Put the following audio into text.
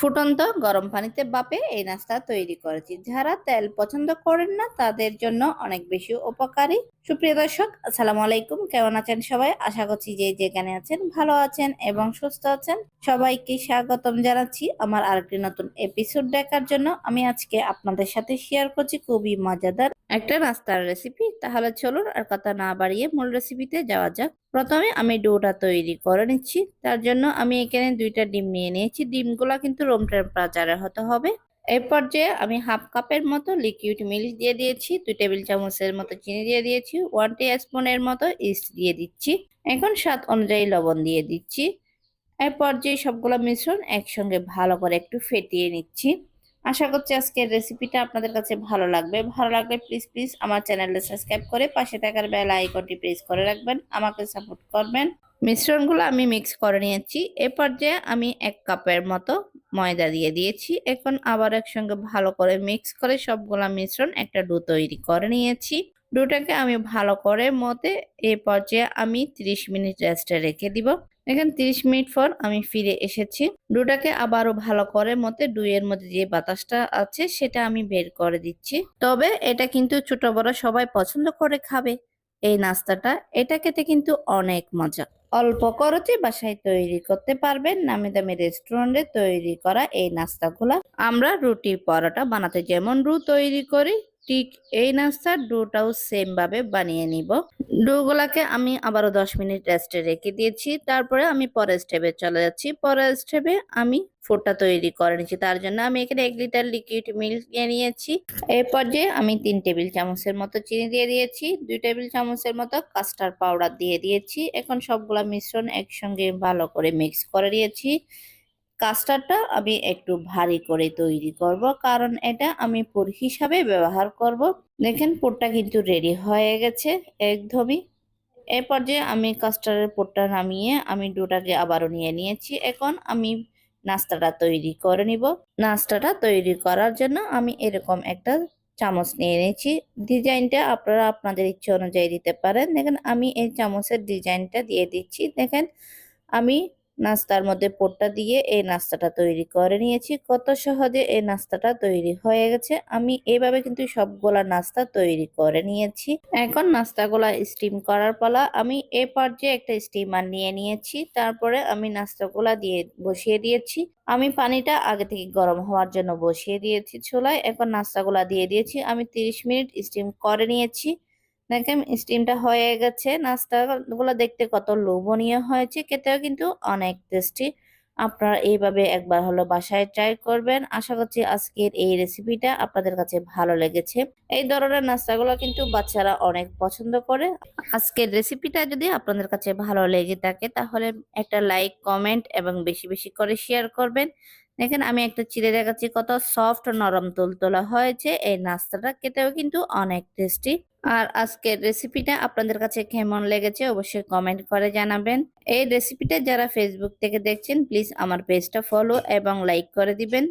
ফুটন্ত গরম পানিতে বাপে এই নাস্তা তৈরি করেছি। যারা তেল পছন্দ করেন না, তাদের জন্য অনেক বেশি উপকারী। সুপ্রিয় দর্শক, আসসালামু আলাইকুম। কেমন আছেন সবাই? আশা করছি যে যেখানে আছেন ভালো আছেন এবং সুস্থ আছেন। সবাইকে স্বাগতম জানাচ্ছি আমার আরেকটি নতুন এপিসোড দেখার জন্য। আমি আজকে আপনাদের সাথে শেয়ার করছি খুবই মজাদার একটা নাস্তার রেসিপি তাহলে চলুন আর কথা না বাড়িয়ে মূল রেসিপিতে যাওয়া যাক। প্রথমে আমি ডোটা তৈরি করে নিচ্ছি। তার জন্য আমি এখানে দুইটা ডিম নিয়ে নিয়েছি। ডিমগুলা কিন্তু রুম টেম্পারেচারে হতে হবে। এই পর্যায়ে আমি হাফ কাপের মতো লিকুইড মিল্ক দিয়ে দিয়েছি, দুই টেবিল চামচের মতো চিনি দিয়ে দিয়েছি ওয়ান টি স্পুনের মতো ইস্ট দিয়ে দিচ্ছি। এখন স্বাদ অনুযায়ী লবণ দিয়ে দিচ্ছি। এই পর্যায়ে সবগুলো মিশ্রণ একসঙ্গে ভালো করে একটু ফেটিয়ে নিচ্ছি। আশা করছি আজকের রেসিপিটা আপনাদের কাছে ভালো লাগবে। ভালো লাগলে প্লিজ প্লিজ আমার চ্যানেলটা সাবস্ক্রাইব করে পাশে থাকার বেল আইকনটি প্রেস করে রাখবেন। আমাকে সাপোর্ট করবেন। মিশ্রণগুলো আমি মিক্স করে নিয়েছি। এ পর্যায়ে আমি এক কাপের মতো ময়দা দিয়ে দিয়েছি। এখন আবার একসঙ্গে ভালো করে মিক্স করে সবগুলা মিশ্রণ একটা ডো তৈরি করে নিয়েছি। ডোটাকে আমি ভালো করে মতে এ পর্যায়ে আমি 30 মিনিট রেস্টে রেখে দিব। দেখেন 30 মিনিট পর আমি ফিরে এসেছি। ডোটাকে আবারও ভালো করে মতে ডুইয়ের মধ্যে যে বাতাসটা আছে সেটা আমি বের করে দিচ্ছি। তবে এটা কিন্তু ছোট বড় সবাই পছন্দ করে খাবে। এই নাস্তাটা, এটা খেতে কিন্তু অনেক মজা। অল্প খরচে বাসায় তৈরি করতে পারবেন নামি দামি রেস্টুরেন্টে তৈরি করা এই নাস্তাগুলা। আমরা রুটি পরোটা বানাতে যেমন রু তৈরি করি ঠিক এই নাস্তার ডোটাও সেম ভাবে বানিয়ে নিব। ডোগুলাকে আমি আবারও দশ মিনিট রেস্টে রেখে দিয়েছি। তারপরে আমি পরের স্টেপে চলে যাচ্ছি। পরের স্টেপে আমি ফুডটা তৈরি করে নিচ্ছি। তার জন্য আমি এখানে এক লিটার লিকুইড মিল্ক নিয়ে নিয়েছি। এই পর্যায়ে আমি তিন টেবিল চামচের মতো চিনি দিয়ে দিয়েছি। দুই টেবিল চামচের মতো কাস্টার্ড পাউডার দিয়ে দিয়েছি। এখন সবগুলা মিশ্রণ একসঙ্গে ভালো করে মিক্স করে দিয়েছি কাস্টার্ডটা আমি একটু ভারী করে তৈরি করব, কারণ এটা আমি পুর হিসাবে ব্যবহার করব। দেখেন, পুরটা কিন্তু রেডি হয়ে গেছে একদমই। এ পর্যায়ে আমি কাস্টারের পুরটা নামিয়ে আমি ডোটাকে আবারও নিয়ে নিয়েছি। এখন আমি নাস্তাটা তৈরি করে নিব। নাস্তাটা তৈরি করার জন্য আমি এরকম একটা চামচ নিয়ে নিয়েছি। ডিজাইনটা আপনারা আপনাদের ইচ্ছে অনুযায়ী দিতে পারেন। দেখেন, আমি এই চামচের ডিজাইনটা দিয়ে দিচ্ছি। দেখেন, আমি নাস্তার মধ্যে পোটটা দিয়ে এই নাস্তাটা তৈরি করে নিয়েছি। কত সহজে এই নাস্তাটা তৈরি হয়ে গেছে। আমি এইভাবে কিন্তু সবগুলা নাস্তা তৈরি করে নিয়েছি। এখন নাস্তাগুলা স্টিম করার পালা। আমি এ পর্যায়ে একটা স্টিমার নিয়ে নিয়েছি। তারপরে আমি নাস্তাগুলা দিয়ে বসিয়ে দিয়েছি। আমি পানিটা আগে থেকে গরম হওয়ার জন্য বসিয়ে দিয়েছি চুলায়। এখন নাস্তাগুলা দিয়ে দিয়েছি। আমি 30 মিনিট স্টিম করে নিয়েছি। দেখেন স্টিমটা হয়ে গেছে। নাস্তাগুলো দেখতে কত লোভনীয় হয়েছে, খেতেও কিন্তু অনেক টেস্টি আপনারা এইভাবে একবার হলো বাসায় ট্রাই করবেন। আশা করছি আজকের এই রেসিপিটা আপনাদের কাছে ভালো লেগেছে। এই ধরনের নাস্তাগুলো কিন্তু বাচ্চারা অনেক পছন্দ করে। আজকের রেসিপিটা যদি আপনাদের কাছে ভালো লেগে থাকে, তাহলে একটা লাইক কমেন্ট এবং বেশি বেশি করে শেয়ার করবেন। দেখেন, আমি একটা চিড়ে দেখাচ্ছি, কত সফট নরম তুলতোলা হয়েছে। এই নাস্তাটা খেতেও কিন্তু অনেক টেস্টি আর আজকের রেসিপিটা আপনাদের কাছে কেমন লেগেছে অবশ্যই কমেন্ট করে জানাবেন। এই রেসিপিটা যারা ফেসবুক থেকে দেখছেন প্লিজ আমার পেজটা ফলো এবং লাইক করে দিবেন।